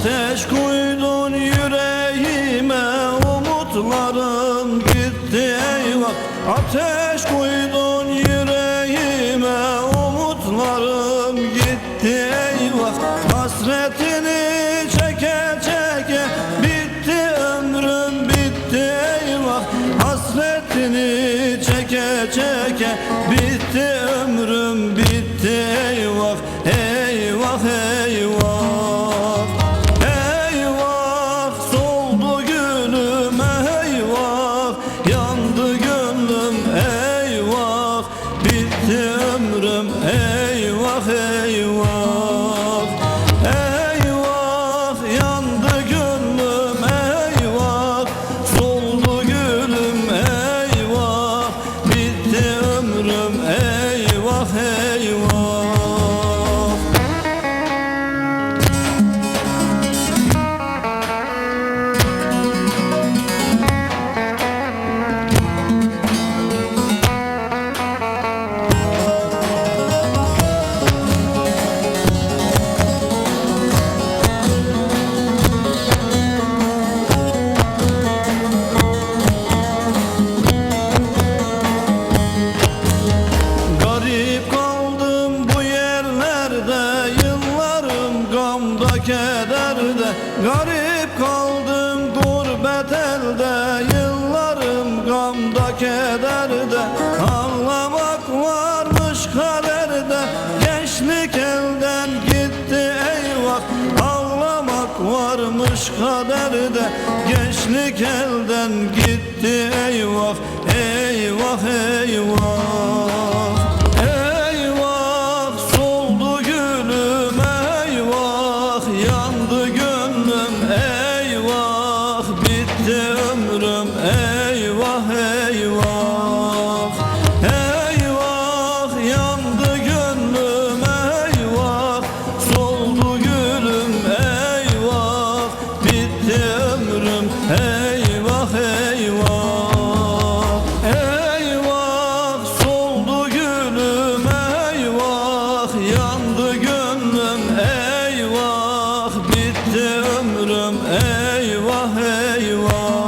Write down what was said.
Ateş koydun yüreğime umutlarım gitti eyvah. Ateş koydun yüreğime umutlarım gitti eyvah. Hasretini çeke çeke bitti ömrüm bitti eyvah. Hasretini çeke çeke bitti Yandı gönlüm eyvah Bitti ömrüm eyvah eyvah kederde Garip kaldım gurbet elde. Yıllarım gamda kederde. Ağlamak varmış kaderde. Gençlik elden gitti eyvah. Ağlamak varmış kaderde. Gençlik elden gitti eyvah. Eyvah eyvah gitti ömrüm eyvah eyvah. Eyvah yandı gönlüm eyvah. Soldu gülüm eyvah. Bitti ömrüm eyvah eyvah. Eyvah soldu gülüm eyvah. Yandı gönlüm eyvah. Bitti ömrüm eyvah eyvah.